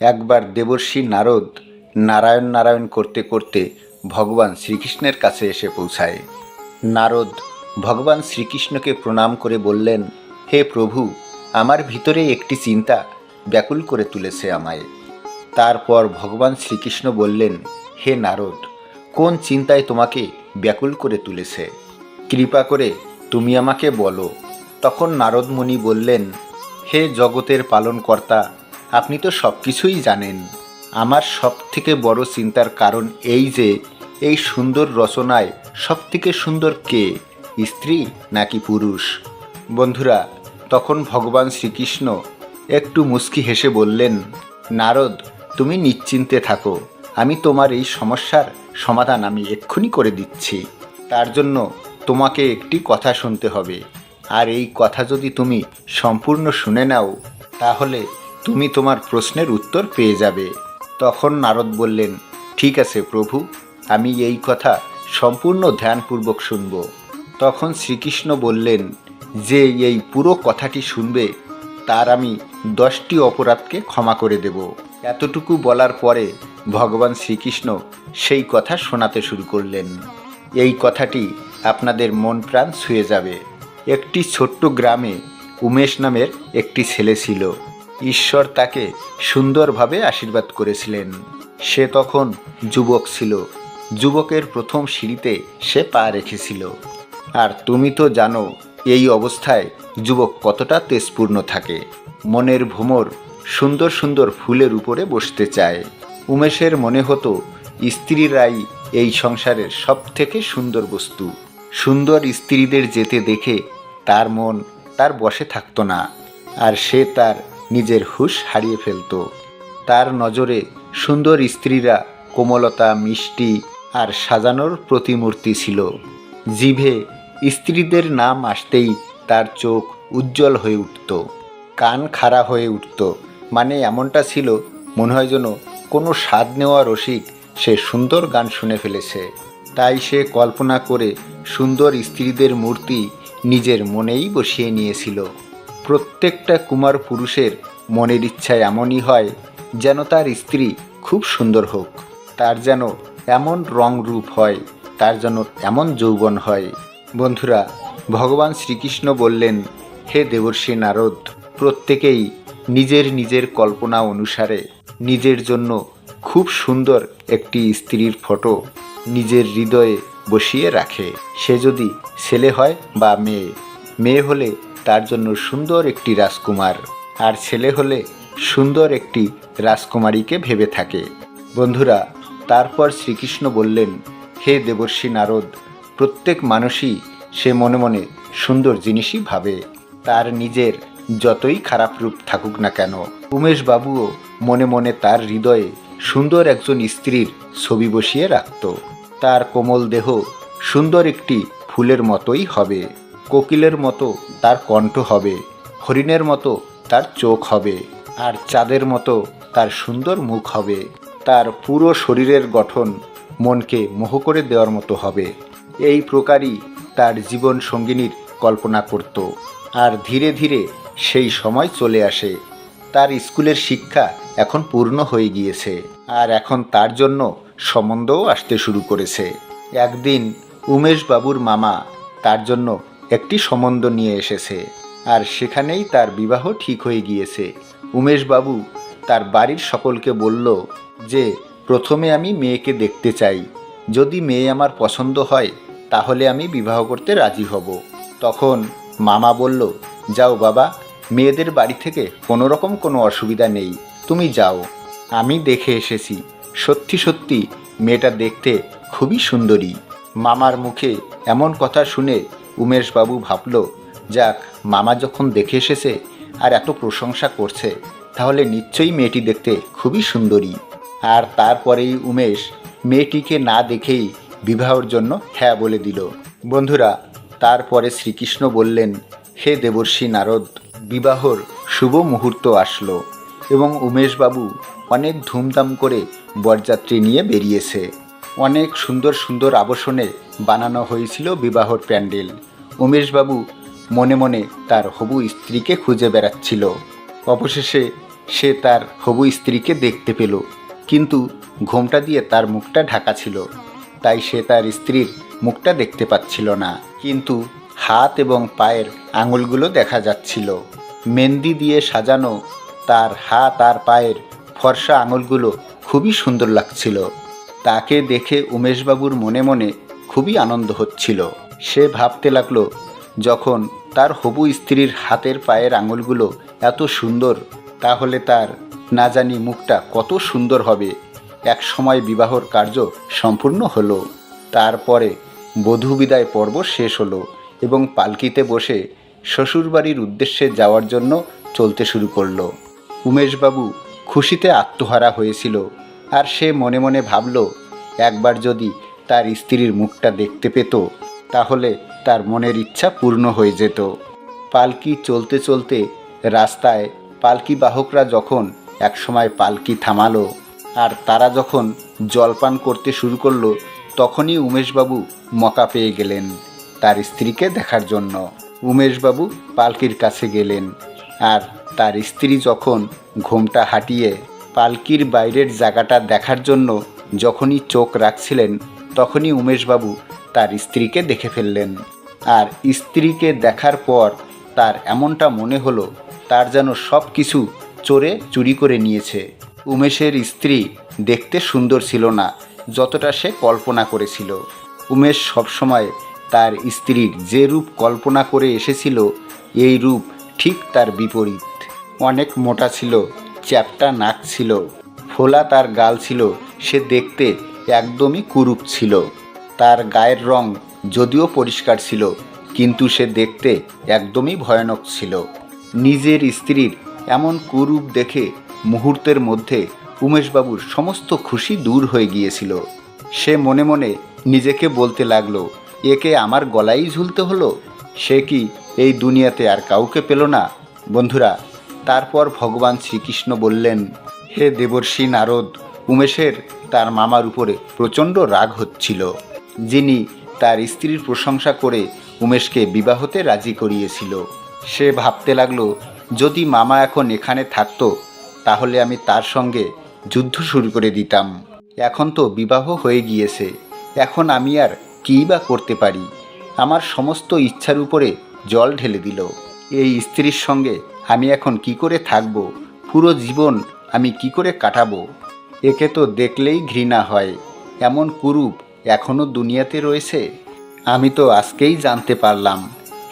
একবার দেবর্ষী নারদ নারায়ণ নারায়ণ করতে করতে ভগবান শ্রীকৃষ্ণের কাছে এসে পৌঁছায়। নারদ ভগবান শ্রীকৃষ্ণকে প্রণাম করে বললেন, হে প্রভু, আমার ভিতরে একটি চিন্তা ব্যাকুল করে তুলেছে আমায়। তারপর ভগবান শ্রীকৃষ্ণ বললেন, হে নারদ, কোন চিন্তায় তোমাকে ব্যাকুল করে তুলেছে? কৃপা করে তুমি আমাকে বলো। তখন নারদ মুনি বললেন, হে জগতের পালনকর্তা আপনি তো সব কিছুই জানেন। আমার সব থেকে বড় চিন্তার কারণ এই যে, এই সুন্দর রচনায় সব থেকে সুন্দর কে, স্ত্রী নাকি পুরুষ? বন্ধুরা, তখন ভগবান শ্রীকৃষ্ণ একটু মুস্কি হেসে বললেন, নারদ, তুমি নিশ্চিন্তে থাকো। আমি তোমার এই সমস্যার সমাধান আমি এক্ষুনি করে দিচ্ছি। তার জন্য তোমাকে একটি কথা শুনতে হবে। আর এই কথা যদি তুমি সম্পূর্ণ শুনে নাও, তাহলে তুমি তোমার প্রশ্নের উত্তর পেয়ে যাবে। তখন নারদ বললেন, ঠিক আছে প্রভু, আমি এই কথা সম্পূর্ণ ধ্যানপূর্বক শুনব। তখন শ্রীকৃষ্ণ বললেন, যে এই পুরো কথাটি শুনবে, তার আমি দশটি অপরাধকে ক্ষমা করে দেব। এতটুকু বলার পরে ভগবান শ্রীকৃষ্ণ সেই কথা শোনাতে শুরু করলেন। এই কথাটি আপনাদের মন প্রাণ ছুঁয়ে যাবে। একটি ছোট্ট গ্রামে উমেশ নামের একটি ছেলে ছিল। ঈশ্বর তাকে সুন্দরভাবে আশীর্বাদ করেছিলেন। সে তখন যুবক ছিল। যুবকের প্রথম সিঁড়িতে সে পা রেখেছিল। আর তুমি তো জানো, এই অবস্থায় যুবক কতটা তেজপূর্ণ থাকে। মনের ভ্রমর সুন্দর সুন্দর ফুলের উপরে বসতে চায়। উমেশের মনে হতো স্ত্রীরাই এই সংসারের সব থেকে সুন্দর বস্তু। সুন্দর স্ত্রীদের যেতে দেখে তার মন তার বসে থাকতো না। আর সে তার নিজের হুশ হারিয়ে ফেলতো। তার নজরে সুন্দর স্ত্রীরা কোমলতা, মিষ্টি আর সাজানোর প্রতিমূর্তি ছিল। জিভে স্ত্রীদের নাম আসতেই তার চোখ উজ্জ্বল হয়ে উঠত। কান খাড়া হয়ে উঠত। মানে এমনটা ছিল, মনে হয় যেন কোনো স্বাদ নেওয়া রসিক সে সুন্দর গান শুনে ফেলেছে। তাই সে কল্পনা করে সুন্দর স্ত্রীদের মূর্তি নিজের মনেই বসিয়ে নিয়েছিল। প্রত্যেকটা কুমার পুরুষের মনের ইচ্ছা এমনই হয় যেন তার স্ত্রী খুব সুন্দর হোক। তার যেন এমন রং রূপ হয়, তার যেন এমন যৌবন হয়। বন্ধুরা, ভগবান শ্রীকৃষ্ণ বললেন, হে দেবর্ষী নারদ, প্রত্যেকেই নিজের নিজের কল্পনা অনুসারে নিজের জন্য খুব সুন্দর একটি স্ত্রীর ফটো নিজের হৃদয়ে বসিয়ে রাখে। সে যদি ছেলে হয় বা মেয়ে মেয়ে হলে তার জন্য সুন্দর একটি রাজকুমার। আর ছেলে হলে সুন্দর একটি রাজকুমারীকে ভেবে থাকে। বন্ধুরা, তারপর শ্রীকৃষ্ণ বললেন, হে দেবর্ষী নারদ, প্রত্যেক মানুষই সে মনে মনে সুন্দর জিনিসই ভাবে। তার নিজের যতই খারাপ রূপ থাকুক না কেন উমেশ বাবুও মনে মনে তার হৃদয়ে সুন্দর একজন স্ত্রীর ছবি বসিয়ে রাখত। তার কোমল দেহ সুন্দর একটি ফুলের মতোই হবে। কোকিলের মতো তার কণ্ঠ হবে, হরিণের মতো তার চোখ হবে, আর চাঁদের মতো তার সুন্দর মুখ হবে। তার পুরো শরীরের গঠন মনকে মোহ করে দেওয়ার মতো হবে। এই প্রকারই তার জীবন সঙ্গিনীর কল্পনা করত। আর ধীরে ধীরে সেই সময় চলে আসে। তার স্কুলের শিক্ষা এখন পূর্ণ হয়ে গিয়েছে। আর এখন তার জন্য সম্বন্ধও আসতে শুরু করেছে। একদিন উমেশ বাবুর মামা তার জন্য একটি সম্বন্ধ নিয়ে এসেছে, আর সেখানেই তার বিবাহ ঠিক হয়ে গিয়েছে। উমেশ বাবু তার বাড়ির সকলকে বলল যে, প্রথমে আমি মেয়েকে দেখতে চাই। যদি মেয়ে আমার পছন্দ হয়, তাহলে আমি বিবাহ করতে রাজি হব। তখন মামা বলল, যাও বাবা, মেয়েদের বাড়ি থেকে কোনো রকম কোনো অসুবিধা নেই, তুমি যাও। আমি দেখে এসেছি। সত্যি সত্যি, মেয়েটা দেখতে খুবই সুন্দরী। মামার মুখে এমন কথা শুনে উমেশবাবু ভাবল, যাক, মামা যখন দেখে এসেছে আর এত প্রশংসা করছে, তাহলে নিশ্চয়ই মেয়েটি দেখতে খুবই সুন্দরী। আর তারপরেই উমেশ মেয়েটিকে না দেখেই বিবাহর জন্য হ্যাঁ বলে দিল। বন্ধুরা, তারপরে শ্রীকৃষ্ণ বললেন, হে দেবর্ষী নারদ, বিবাহর শুভ মুহূর্ত আসলো। এবং উমেশবাবু অনেক ধুমধাম করে বরযাত্রী নিয়ে বেরিয়েছে। অনেক সুন্দর সুন্দর আবসনে বানানো হয়েছিল বিবাহর প্যান্ডেল। উমেশবাবু মনে মনে তার হবু স্ত্রীকে খুঁজে বেড়াচ্ছিল। অবশেষে সে তার হবু স্ত্রীকে দেখতে পেল, কিন্তু ঘোমটা দিয়ে তার মুখটা ঢাকা ছিল। তাই সে তার স্ত্রীর মুখটা দেখতে পাচ্ছিল না, কিন্তু হাত এবং পায়ের আঙুলগুলো দেখা যাচ্ছিল। মেহেন্দি দিয়ে সাজানো তার হাত আর পায়ের ফর্সা আঙুলগুলো খুবই সুন্দর লাগছিল। তাকে দেখে উমেশবাবুর মনে মনে খুবই আনন্দ হচ্ছিল। সে ভাবতে লাগল, যখন তার হবু স্ত্রীর হাতের পায়ের আঙুলগুলো এত সুন্দর, তাহলে তার না জানি মুখটা কত সুন্দর হবে। এক সময় বিবাহর কার্য সম্পূর্ণ হলো, তারপরে বধূ বিদায় পর্ব শেষ হলো এবং পালকিতে বসে শ্বশুরবাড়ির উদ্দেশ্যে যাওয়ার জন্য চলতে শুরু করল। উমেশবাবু খুশিতে আত্মহারা হয়েছিল আর সে মনে মনে ভাবল, একবার যদি তার স্ত্রীর মুখটা দেখতে পেত তাহলে তার মনের ইচ্ছা পূর্ণ হয়ে যেত। পালকি চলতে চলতে রাস্তায় পালকি বাহকরা যখন একসময় পালকি থামালো আর তারা যখন জলপান করতে শুরু করল, তখনই উমেশবাবু মকা পেয়ে গেলেন তার স্ত্রীকে দেখার জন্য। উমেশবাবু পালকির কাছে গেলেন আর তার স্ত্রী যখন ঘোমটা হাঁটিয়ে পালকির বাইরের জায়গাটা দেখার জন্য যখনই চোখ রাখছিলেন, তখনই উমেশবাবু তার স্ত্রীকে দেখে ফেললেন। আর স্ত্রীকে দেখার পর তার এমনটা মনে হলো, তার যেন সব কিছু চোরে চুরি করে নিয়েছে। উমেশের স্ত্রী দেখতে সুন্দর ছিল না, যতটা সে কল্পনা করেছিল। উমেশ সবসময় তার স্ত্রীর যে রূপ কল্পনা করে এসেছিল, এই রূপ ঠিক তার বিপরীত। অনেক মোটা ছিল, চ্যাপটা নাক ছিল, ফোলা তার গাল ছিল, সে দেখতে একদমই কুরূপ ছিল। তার গায়ের রং যদিও পরিষ্কার ছিল, কিন্তু সে দেখতে একদমই ভয়ানক ছিল। নিজের স্ত্রীর এমন কুরূপ দেখে মুহূর্তের মধ্যে উমেশবাবুর সমস্ত খুশি দূর হয়ে গিয়েছিল। সে মনে মনে নিজেকে বলতে লাগল, একে আমার গলায় ঝুলতে হলো? সে কি এই দুনিয়াতে আর কাউকে পেল না? বন্ধুরা, তারপর ভগবান শ্রীকৃষ্ণ বললেন, হে দেবর্ষী নারদ, উমেশের তার মামার উপরে প্রচণ্ড রাগ হচ্ছিল। যিনি তার স্ত্রীর প্রশংসা করে উমেশকে বিবাহতে রাজি করিয়েছিল। সে ভাবতে লাগল, যদি মামা এখন এখানে থাকতো, তাহলে আমি তার সঙ্গে যুদ্ধ শুরু করে দিতাম। এখন তো বিবাহ হয়ে গিয়েছে। এখন আমি আর কী বা করতে পারি? আমার সমস্ত ইচ্ছার উপরে জল ঢেলে দিল। এই স্ত্রীর সঙ্গে আমি এখন কি করে থাকব? পুরো জীবন আমি কি করে কাটাবো? একে তো দেখলেই ঘৃণা হয়। এমন কুরূপ এখনও দুনিয়াতে রয়েছে? আমি তো আজকেই জানতে পারলাম।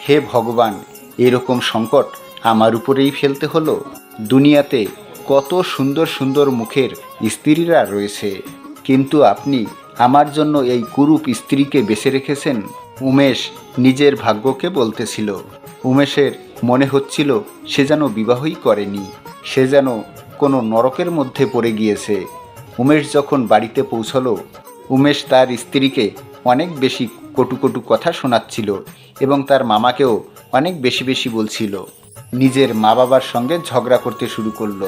হে ভগবান, এরকম সংকট আমার উপরেই ফেলতে হলো। দুনিয়াতে কত সুন্দর সুন্দর মুখের স্ত্রীরা রয়েছে। কিন্তু আপনি আমার জন্য এই কুরূপ স্ত্রীকে বেছে রেখেছেন? উমেশ নিজের ভাগ্যকে বলতেছিল। উমেশের মনে হচ্ছিল সে যেন বিবাহই করেনি। সে যেন কোনো নরকের মধ্যে পড়ে গিয়েছে। উমেশ যখন বাড়িতে পৌঁছলো উমেশ তার স্ত্রীকে অনেক বেশি কটু কটু কথা শোনাচ্ছিল এবং তার মামাকেও অনেক বেশি বেশি বলছিল। নিজের মা বাবার সঙ্গে ঝগড়া করতে শুরু করল।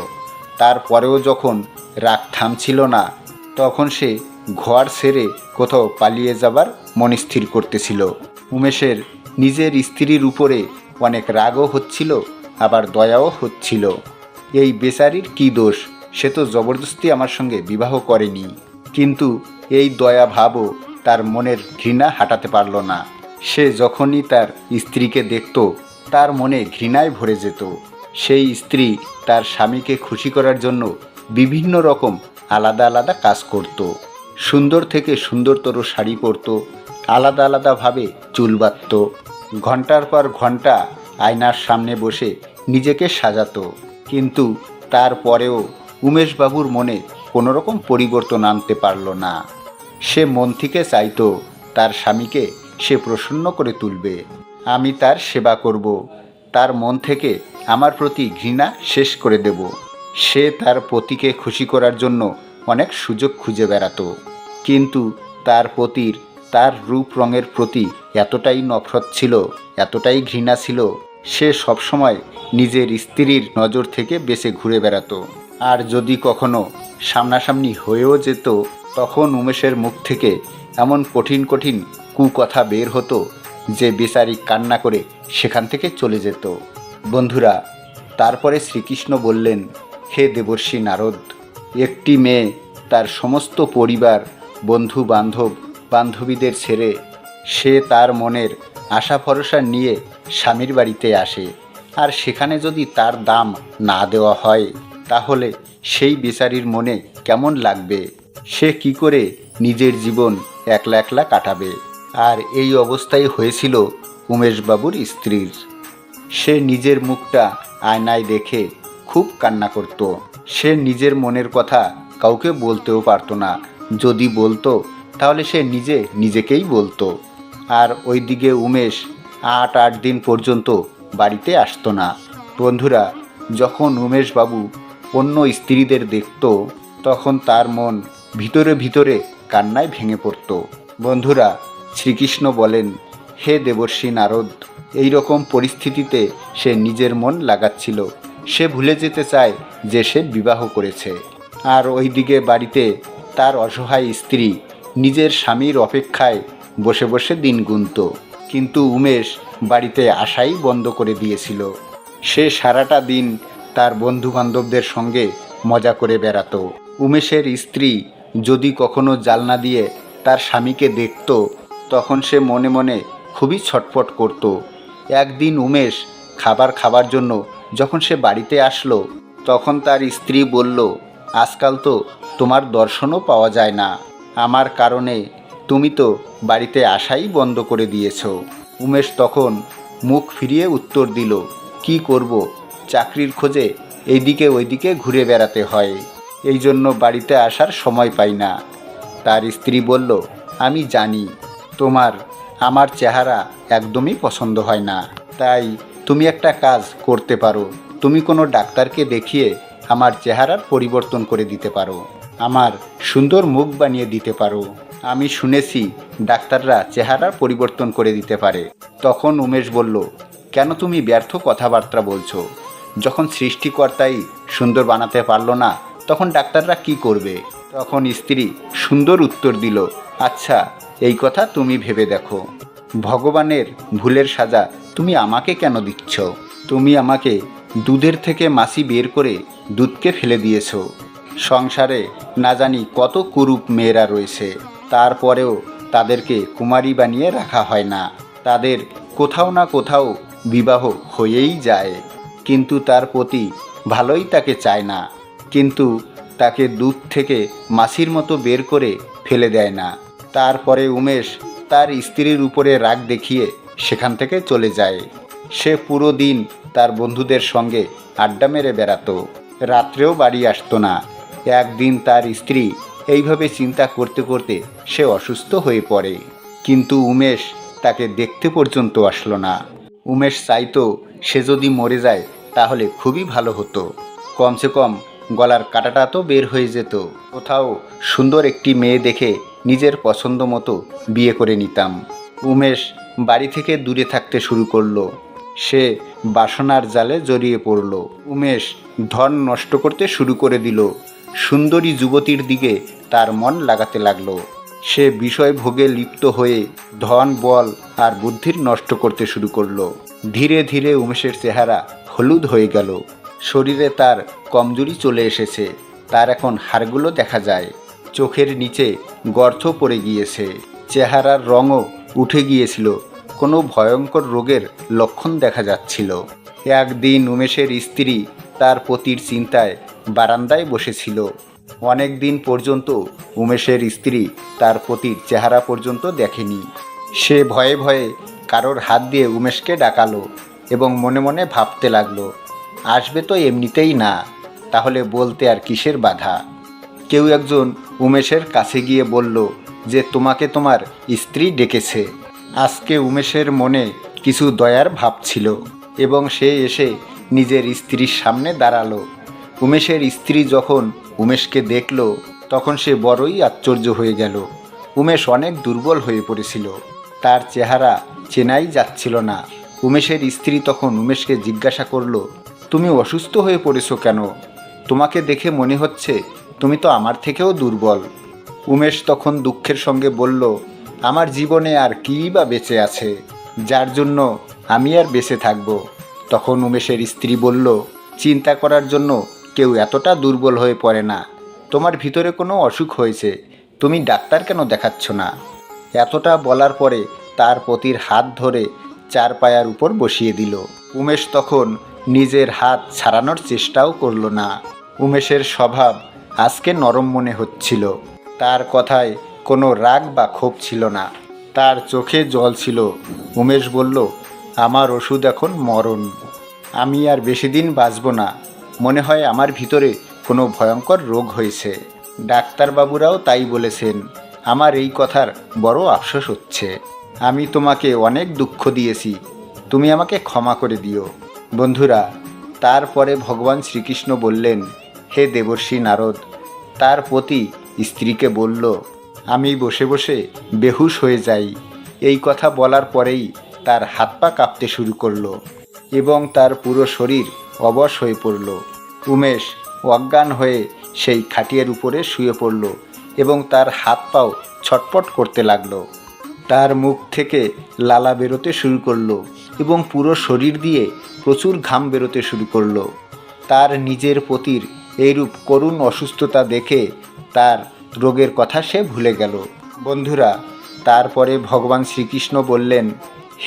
তারপরেও যখন রাগ থামছিল না, তখন সে ঘর সেরে কোথাও পালিয়ে যাবার মন স্থির করতেছিল। উমেশের নিজের স্ত্রীর উপরে অনেক রাগও হচ্ছিল, আবার দয়াও হচ্ছিল। এই বেচারির কি দোষ? সে তো জবরদস্তি আমার সঙ্গে বিবাহ করেনি। কিন্তু এই দয়া ভাবও তার মনের ঘৃণা হাঁটাতে পারল না। সে যখনই তার স্ত্রীকে দেখত, তার মনে ঘৃণায় ভরে যেত। সেই স্ত্রী তার স্বামীকে খুশি করার জন্য বিভিন্ন রকম আলাদা আলাদা কাজ করত। সুন্দর থেকে সুন্দরতর শাড়ি পরত, আলাদা আলাদাভাবে চুল বাঁধত। ঘণ্টার পর ঘণ্টা আয়নার সামনে বসে নিজেকে সাজাতো। কিন্তু তারপরেও উমেশবাবুর মনে কোনো রকম পরিবর্তন আনতে পারল না। সে মন থেকে চাইতো তার স্বামীকে সে প্রসন্ন করে তুলবে। আমি তার সেবা করব। তার মন থেকে আমার প্রতি ঘৃণা শেষ করে দেব। সে তার পতিকে খুশি করার জন্য অনেক সুযোগ খুঁজে বেড়াতো। কিন্তু তার পতির তার রূপ রঙের প্রতি এতটাই নফরত ছিল, এতটাই ঘৃণা ছিল, সে সবসময় নিজের স্ত্রীর নজর থেকে বেঁচে ঘুরে বেড়াতো। আর যদি কখনো সামনাসামনি হয়েও যেত, তখন উমেশের মুখ থেকে এমন কঠিন কঠিন কুকথা বের হতো যে বেচারি কান্না করে সেখান থেকে চলে যেত। বন্ধুরা, তারপরে শ্রীকৃষ্ণ বললেন, হে দেবর্ষী নারদ, একটি মেয়ে তার সমস্ত পরিবার বন্ধু বান্ধব বান্ধবীদের ছেড়ে সে তার মনের আশা ভরসা নিয়ে স্বামীর বাড়িতে আসে। আর সেখানে যদি তার দাম না দেওয়া হয় তাহলে সেই বেচারির মনে কেমন লাগবে? সে কি করে নিজের জীবন একলা একলা কাটাবে? আর এই অবস্থায় হয়েছিল উমেশবাবুর স্ত্রীর। সে নিজের মুখটা আয়নায় দেখে খুব কান্না করত। সে নিজের মনের কথা কাউকে বলতেও পারতো না। যদি বলতো, তাহলে সে নিজে নিজেকেই বলতো। আর ওইদিকে উমেশ আট আট দিন পর্যন্ত বাড়িতে আসতো না। বন্ধুরা, যখন উমেশবাবু অন্য স্ত্রীদের দেখত, তখন তার মন ভিতরে ভিতরে কান্নায় ভেঙে পড়ত। বন্ধুরা, শ্রীকৃষ্ণ বলেন, হে দেবর্ষী নারদ, এই রকম পরিস্থিতিতে সে নিজের মন লাগাচ্ছিল। সে ভুলে যেতে চায় যে সে বিবাহ করেছে। আর ওইদিকে বাড়িতে তার অসহায় স্ত্রী নিজের স্বামীর অপেক্ষায় বসে বসে দিন গুনত। কিন্তু উমেশ বাড়িতে আসাই বন্ধ করে দিয়েছিল। সে সারাটা দিন তার বন্ধু বান্ধবদের সঙ্গে মজা করে বেড়াতো। উমেশের স্ত্রী যদি কখনো জালনা দিয়ে তার স্বামীকে দেখত, তখন সে মনে মনে খুবই ছটফট করত। একদিন উমেশ খাবার খাবার জন্য যখন সে বাড়িতে আসলো, তখন তার স্ত্রী বলল, আজকাল তো তোমার দর্শনও পাওয়া যায় না। আমার কারণে তুমি তো বাড়িতে আসাই বন্ধ করে দিয়েছ। উমেশ তখন মুখ ফিরিয়ে উত্তর দিল, কি করব? চাকরির খোঁজে এইদিকে ওইদিকে ঘুরে বেড়াতে হয়। এই জন্য বাড়িতে আসার সময় পাই না। তার স্ত্রী বলল, আমি জানি, তোমার, আমার চেহারা একদমই পছন্দ হয় না। তাই তুমি একটা কাজ করতে পারো। তুমি কোনো ডাক্তারকে দেখিয়ে আমার চেহারার পরিবর্তন করে দিতে পারো। আমার সুন্দর মুখ বানিয়ে দিতে পারো। আমি শুনেছি ডাক্তাররা চেহারার পরিবর্তন করে দিতে পারে। তখন উমেশ বলল, কেন তুমি ব্যর্থ কথাবার্তা বলছো? যখন সৃষ্টিকর্তাই সুন্দর বানাতে পারল না, তখন ডাক্তাররা কি করবে? তখন স্ত্রী সুন্দর উত্তর দিল আচ্ছা এই কথা তুমি ভেবে দেখো। ভগবানের ভুলের সাজা তুমি আমাকে কেন দিচ্ছ? তুমি আমাকে দুধের থেকে মাসি বের করে দুধকে ফেলে দিয়েছ। সংসারে না জানি কত কুরূপ মেয়েরা রয়েছে। তারপরেও তাদেরকে কুমারী বানিয়ে রাখা হয় না। তাদের কোথাও না কোথাও বিবাহ হয়েই যায়। কিন্তু তার প্রতি ভালোই তাকে চায় না, কিন্তু তাকে দুধ থেকে মাসির মতো বের করে ফেলে দেয় না। তারপরে উমেশ তার স্ত্রীর উপরে রাগ দেখিয়ে সেখান থেকে চলে যায়। সে পুরো দিন তার বন্ধুদের সঙ্গে আড্ডা মেরে বেড়াতো। রাত্রেও বাড়ি আসতো না। একদিন তার স্ত্রী এইভাবে চিন্তা করতে করতে সে অসুস্থ হয়ে পড়ে। কিন্তু উমেশ তাকে দেখতে পর্যন্ত আসলো না। উমেশ চাইতো সে যদি মরে যায় তাহলে খুবই ভালো হতো। কমসে কম গলার কাটাটা তো বের হয়ে যেত। কোথাও সুন্দর একটি মেয়ে দেখে নিজের পছন্দ মতো বিয়ে করে নিতাম। উমেশ বাড়ি থেকে দূরে থাকতে শুরু করল। সে বাসনার জালে জড়িয়ে পড়ল। উমেশ ধন নষ্ট করতে শুরু করে দিল। সুন্দরী যুবতীর দিকে তার মন লাগাতে লাগল। সে বিষয় ভোগে লিপ্ত হয়ে ধন, বল আর বুদ্ধির নষ্ট করতে শুরু করল। ধীরে ধীরে উমেশের চেহারা হলুদ হয়ে গেল। শরীরে তার কমজোরি চলে এসেছে। তার এখন হাড়গুলো দেখা যায়। চোখের নিচে গর্ত পড়ে গিয়েছে। চেহারার রঙও উঠে গিয়েছিল। কোনো ভয়ঙ্কর রোগের লক্ষণ দেখা যাচ্ছিল। একদিন উমেশের স্ত্রী তার পতির চিন্তায় বারান্দায় বসেছিল। অনেক দিন পর্যন্ত উমেশের স্ত্রী তার পতির চেহারা পর্যন্ত দেখেনি। সে ভয়ে ভয়ে কারোর হাত দিয়ে উমেশকে ডাকালো এবং মনে মনে ভাবতে লাগল, আসবে তো এমনিতেই না, তাহলে বলতে আর কিসের বাধা? কেউ একজন উমেশের কাছে গিয়ে বলল, যে তোমাকে তোমার স্ত্রী ডেকেছে। আজকে উমেশের মনে কিছু দয়ার ভাব ছিল এবং সে এসে নিজের স্ত্রীর সামনে দাঁড়াল। উমেশের স্ত্রী যখন উমেশকে দেখল, তখন সে বড়ই আশ্চর্য হয়ে গেল। উমেশ অনেক দুর্বল হয়ে পড়েছিল। তার চেহারা চেনাই যাচ্ছিল না। উমেশের স্ত্রী তখন উমেশকে জিজ্ঞাসা করল, তুমি অসুস্থ হয়ে পড়েছো কেন? তোমাকে দেখে মনে হচ্ছে তুমি তো আমার থেকেও দুর্বল। উমেশ তখন দুঃখের সঙ্গে বলল, আমার জীবনে আর কী বা বেঁচে আছে? যার জন্য আমি আর বেঁচে থাকব। তখন উমেশের স্ত্রী বলল, চিন্তা করার জন্য কেউ এতটা দুর্বল হয়ে পড়ে না। তোমার ভিতরে কোনো অসুখ হয়েছে। তুমি ডাক্তার কেন দেখাচ্ছ না? এতটা বলার পরে তার পতির হাত ধরে চার পায়ার উপর বসিয়ে দিল। উমেশ তখন নিজের হাত ছাড়ানোর চেষ্টাও করল না। উমেশের স্বভাব আজকে নরম মনে হচ্ছিল। তার কথায় কোনো রাগ বা ক্ষোভ ছিল না। তার চোখে জল ছিল। উমেশ বলল, আমার ওষুধ এখন মরণ। আমি আর বেশি দিন বাঁচব না। মনে হয় আমার ভিতরে কোনো ভয়ঙ্কর রোগ হয়েছে। ডাক্তারবাবুরাও তাই বলেছেন, আমার এই কথার বড় আফসোস হচ্ছে। আমি তোমাকে অনেক দুঃখ দিয়েছি। তুমি আমাকে ক্ষমা করে দিও। বন্ধুরা, তারপরে ভগবান শ্রীকৃষ্ণ বললেন, হে দেবর্ষী নারদ। তার প্রতি স্ত্রীকে বলল, আমি বসে বসে বেহুশ হয়ে যাই। এই কথা বলার পরেই তার হাত পা কাঁপতে শুরু করল এবং তার পুরো শরীর অবশ হয়ে পড়ল। উমেশ অজ্ঞান হয়ে সেই খাটিয়ার উপরে শুয়ে পড়ল এবং তার হাত পাও ছটপট করতে লাগল। তার মুখ থেকে লালা বেরোতে শুরু করল এবং পুরো শরীর দিয়ে প্রচুর ঘাম বেরোতে শুরু করল। তার নিজের পতির এইরূপ করুণ অসুস্থতা দেখে তার রোগের কথা সে ভুলে গেল। বন্ধুরা, তারপরে ভগবান শ্রীকৃষ্ণ বললেন,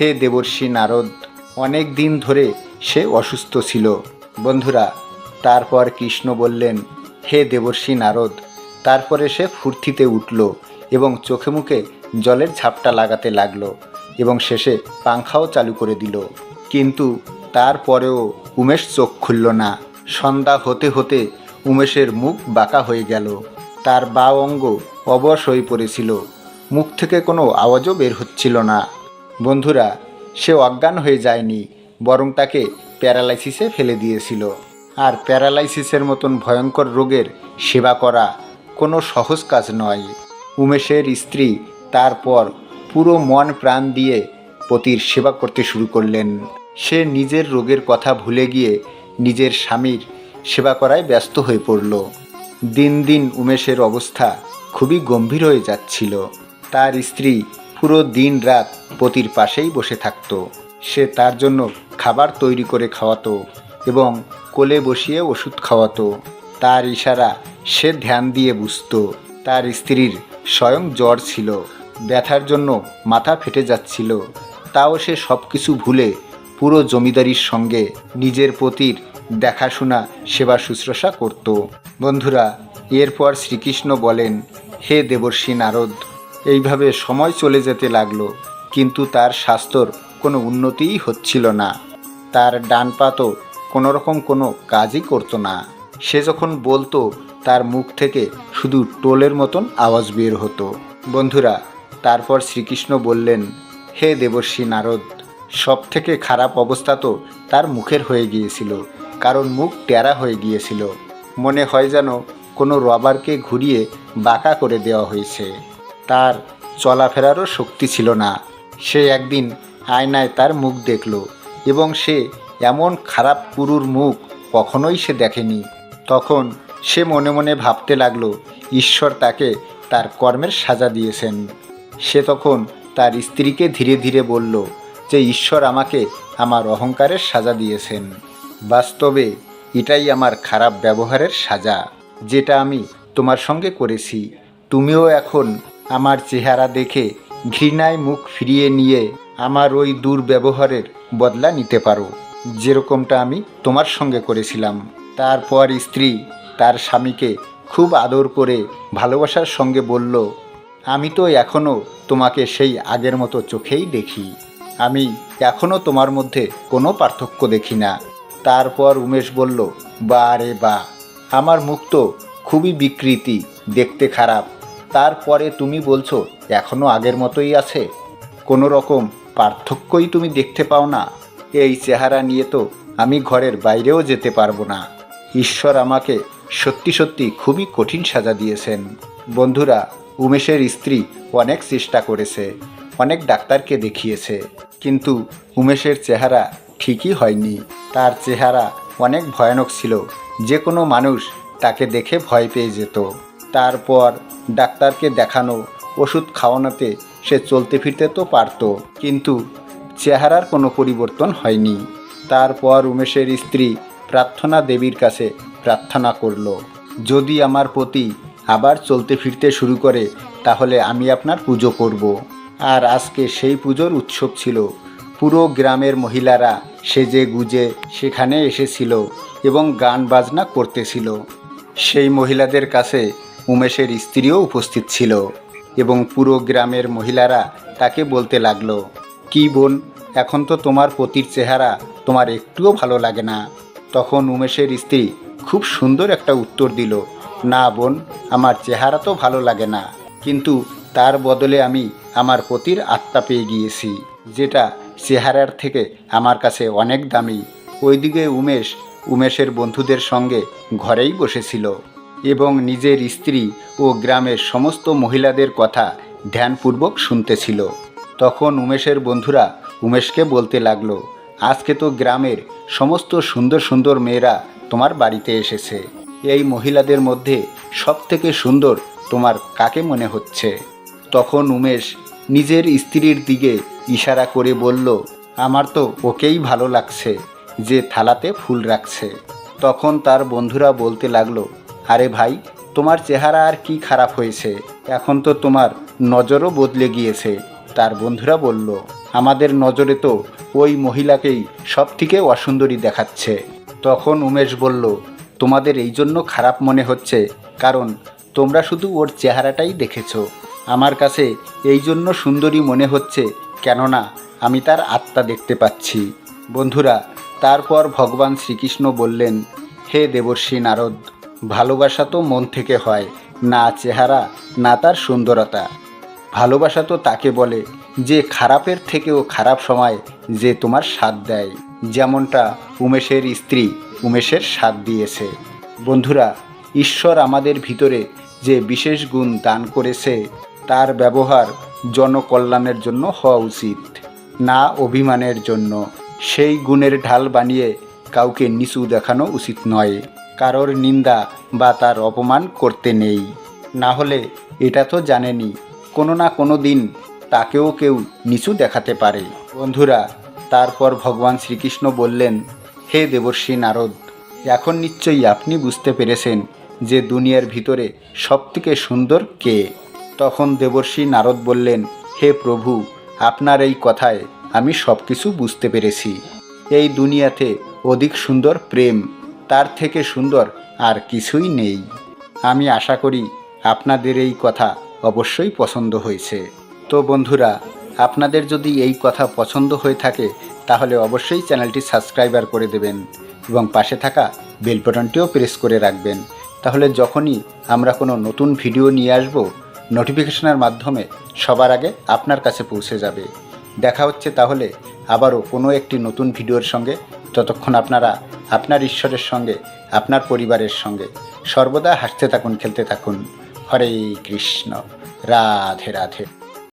হে দেবর্ষী নারদ অনেক দিন ধরে সে অসুস্থ ছিল। বন্ধুরা, তারপর কৃষ্ণ বললেন, হে দেবর্ষী নারদ। তারপরে সে ফুর্তিতে উঠল এবং চোখে মুখে জলের ঝাপটা লাগাতে লাগল এবং শেষে পাংখাও চালু করে দিল। কিন্তু তারপরেও উমেশ চোখ খুলল না। সন্ধ্যা হতে হতে উমেশের মুখ বাঁকা হয়ে গেল। তার বা অঙ্গ অবশ হয়ে পড়েছিল। মুখ থেকে কোনো আওয়াজও বের হচ্ছিল না। বন্ধুরা সে অজ্ঞান হয়ে যায়নি, বরং তাকে প্যারালাইসিসে ফেলে দিয়েছিল। আর প্যারালাইসিসের মতন ভয়ঙ্কর রোগের সেবা করা কোনো সহজ কাজ নয়। উমেশের স্ত্রী তারপর পুরো মন প্রাণ দিয়ে পতির সেবা করতে শুরু করলেন। সে নিজের রোগের কথা ভুলে গিয়ে নিজের স্বামীর সেবা করায় ব্যস্ত হয়ে পড়ল। দিন দিন উমেশের অবস্থা খুবই গম্ভীর হয়ে যাচ্ছিল। তার স্ত্রী পুরো দিন রাত পতির পাশেই বসে থাকত। সে তার জন্য খাবার তৈরি করে খাওয়াতো এবং কোলে বসিয়ে ওষুধ খাওয়াতো। তার ইশারা সে ধ্যান দিয়ে বুঝতো। তার স্ত্রীর স্বয়ং জ্বর ছিল, ব্যথার জন্য মাথা ফেটে যাচ্ছিল। তাও সে সব কিছু ভুলে পুরো জমিদারির সঙ্গে নিজের পতির দেখাশোনা, সেবা শুশ্রূষা করত। বন্ধুরা, এরপর শ্রীকৃষ্ণ বলেন, হে দেবর্ষী নারদ এইভাবে সময় চলে যেতে লাগল, কিন্তু তার স্বাস্থ্যর কোনো উন্নতিই হচ্ছিল না। তার ডান পা তো কোনো রকম কোনো কাজই করতো না। সে যখন বলতো, তার মুখ থেকে শুধু টোলের মতন আওয়াজ বের হতো। বন্ধুরা, তারপর শ্রীকৃষ্ণ বললেন, হে দেবর্ষী নারদ সব থেকে খারাপ অবস্থা তো তার মুখের হয়ে গিয়েছিল, কারণ মুখ টেরা হয়ে গিয়েছিল। মনে হয় যেন কোনো রবারকে ঘুরিয়ে বাঁকা করে দেওয়া হয়েছে। তার চলাফেরারও শক্তি ছিল না। সে একদিন আয়নায় তার মুখ দেখল এবং সে এমন খারাপ কুরুর মুখ কখনোই সে দেখেনি। তখন সে মনে মনে ভাবতে লাগল, ঈশ্বর তাকে তার কর্মের সাজা দিয়েছেন। সে তখন তার স্ত্রীকে ধীরে ধীরে বলল, যে ঈশ্বর আমাকে আমার অহংকারের সাজা দিয়েছেন। বাস্তবে এটাই আমার খারাপ ব্যবহারের সাজা, যেটা আমি তোমার সঙ্গে করেছি। তুমিও এখন আমার চেহারা দেখে ঘৃণায় মুখ ফিরিয়ে নিয়ে আমার ওই দুর্ব্যবহারের বদলা নিতে পারো। যেরকমটা আমি তোমার সঙ্গে করেছিলাম। তারপর স্ত্রী তার স্বামীকে খুব আদর করে ভালোবাসার সঙ্গে বলল, আমি তো এখনও তোমাকে সেই আগের মতো চোখেই দেখি। আমি এখনও তোমার মধ্যে কোনো পার্থক্য দেখি না। তারপর উমেশ বলল বা রে বা, আমার মুখ তো খুবই বিকৃতি, দেখতে খারাপ। তারপরে তুমি বলছো এখনও আগের মতোই আছে। কোনো রকম পার্থক্যই তুমি দেখতে পাও না। এই চেহারা নিয়ে তো আমি ঘরের বাইরেও যেতে পারব না। ঈশ্বর আমাকে সত্যি সত্যি খুবই কঠিন সাজা দিয়েছেন। বন্ধুরা, উমেশের স্ত্রী অনেক চেষ্টা করেছে, অনেক ডাক্তারকে দেখিয়েছে, কিন্তু উমেশের চেহারা ঠিকই হয়নি। তার চেহারা অনেক ভয়ানক ছিল, যে কোনো মানুষ তাকে দেখে ভয় পেয়ে যেত। তারপর ডাক্তারকে দেখানো ওষুধ খাওয়ানোতে সে চলতে ফিরতে তো পারত, কিন্তু চেহারার কোনো পরিবর্তন হয়নি। তারপর উমেশের স্ত্রী প্রার্থনা দেবীর কাছে প্রার্থনা করল, যদি আমার পতি আবার চলতে ফিরতে শুরু করে, তাহলে আমি আপনার পুজো করব। আর আজকে সেই পুজোর উৎসব ছিল। পুরো গ্রামের মহিলারা সেজে গুজে সেখানে এসেছিল এবং গান বাজনা করতেছিল। সেই মহিলাদের কাছে উমেশের স্ত্রীও উপস্থিত ছিল এবং পুরো গ্রামের মহিলারা তাকে বলতে লাগল, কি বোন, এখন তো তোমার পতির চেহারা তোমার একটুও ভালো লাগে না। তখন উমেশের স্ত্রী খুব সুন্দর একটা উত্তর দিল, না বোন, আমার চেহারা তো ভালো লাগে না, কিন্তু তার বদলে আমি আমার পতির আত্মা পেয়ে গিয়েছি, যেটা চেহারার থেকে আমার কাছে অনেক দামি। ওইদিকে উমেশ, উমেশের বন্ধুদের সঙ্গে ঘরেই বসেছিল। এবং নিজের স্ত্রী ও গ্রামের সমস্ত মহিলাদের কথা ধ্যানপূর্বক শুনতেছিল। তখন উমেশের বন্ধুরা উমেশকে বলতে লাগল, আজকে তো গ্রামের সমস্ত সুন্দর সুন্দর মেয়েরা তোমার বাড়িতে এসেছে। এই মহিলাদের মধ্যে সব থেকে সুন্দর তোমার কাকে মনে হচ্ছে? তখন উমেশ নিজের স্ত্রীর দিকে ইশারা করে বলল, আমার তো ওকেই ভালো লাগছে যে থালাতে ফুল রাখছে। তখন তার বন্ধুরা বলতে লাগল আরে ভাই, তোমার চেহারা আর কি খারাপ হয়েছে? এখন তো তোমার নজরও বদলে গিয়েছে, তার বন্ধুরা বলল। আমাদের নজরে তো ওই মহিলাকেই সব থেকে অসুন্দরী দেখাচ্ছে। তখন উমেশ বলল, তোমাদের এই জন্য খারাপ মনে হচ্ছে, কারণ তোমরা শুধু ওর চেহারাটাই দেখেছ। আমার কাছে এই জন্য সুন্দরী মনে হচ্ছে, কেননা আমি তার আত্মা দেখতে পাচ্ছি। বন্ধুরা, তারপর ভগবান শ্রীকৃষ্ণ বললেন, হে দেবর্ষী নারদ ভালোবাসা তো মন থেকে হয়, না চেহারা, না তার সুন্দরতা। ভালোবাসা তো তাকে বলে, যে খারাপের থেকেও খারাপ সময় যে তোমার সাথ দেয়। যেমনটা উমেশের স্ত্রী উমেশের সাথ দিয়েছে। বন্ধুরা, ঈশ্বর আমাদের ভিতরে যে বিশেষ গুণ দান করেছে, তার ব্যবহার জনকল্যাণের জন্য হওয়া উচিত, না অভিমানের জন্য। সেই গুণের ঢাল বানিয়ে কাউকে নিচু দেখানো উচিত নয়। কারোর নিন্দা বা তার অপমান করতে নেই। না হলে এটা তো জানেনি, কোনো না কোনো দিন তাকেও কেউ নিচু দেখাতে পারে। বন্ধুরা, তারপর ভগবান শ্রীকৃষ্ণ বললেন, হে দেবর্ষী নারদ, এখন নিশ্চয়ই আপনি বুঝতে পেরেছেন যে দুনিয়ার ভিতরে সবথেকে সুন্দর কে? তখন দেবর্ষী নারদ বললেন, হে প্রভু, আপনার এই কথায় আমি সব কিছু বুঝতে পেরেছি। এই দুনিয়াতে অধিক সুন্দর প্রেম তার থেকে সুন্দর আর কিছুই নেই। আমি আশা করি আপনাদের এই কথা অবশ্যই পছন্দ হয়েছে। তো বন্ধুরা, আপনাদের যদি এই কথা পছন্দ হয়ে থাকে, তাহলে অবশ্যই চ্যানেলটি সাবস্ক্রাইবার করে দেবেন এবং পাশে থাকা বেল বাটনটিও প্রেস করে রাখবেন। তাহলে যখনই আমরা কোনো নতুন ভিডিও নিয়ে আসব, নোটিফিকেশনের মাধ্যমে সবার আগে আপনার কাছে পৌঁছে যাবে। দেখা হচ্ছে তাহলে আবারও কোনো একটি নতুন ভিডিওর সঙ্গে ততক্ষণ আপনারা আপনার ঈশ্বরের সঙ্গে, আপনার পরিবারের সঙ্গে সর্বদা হাসতে থাকুন, খেলতে থাকুন। হরে কৃষ্ণ। রাধে রাধে।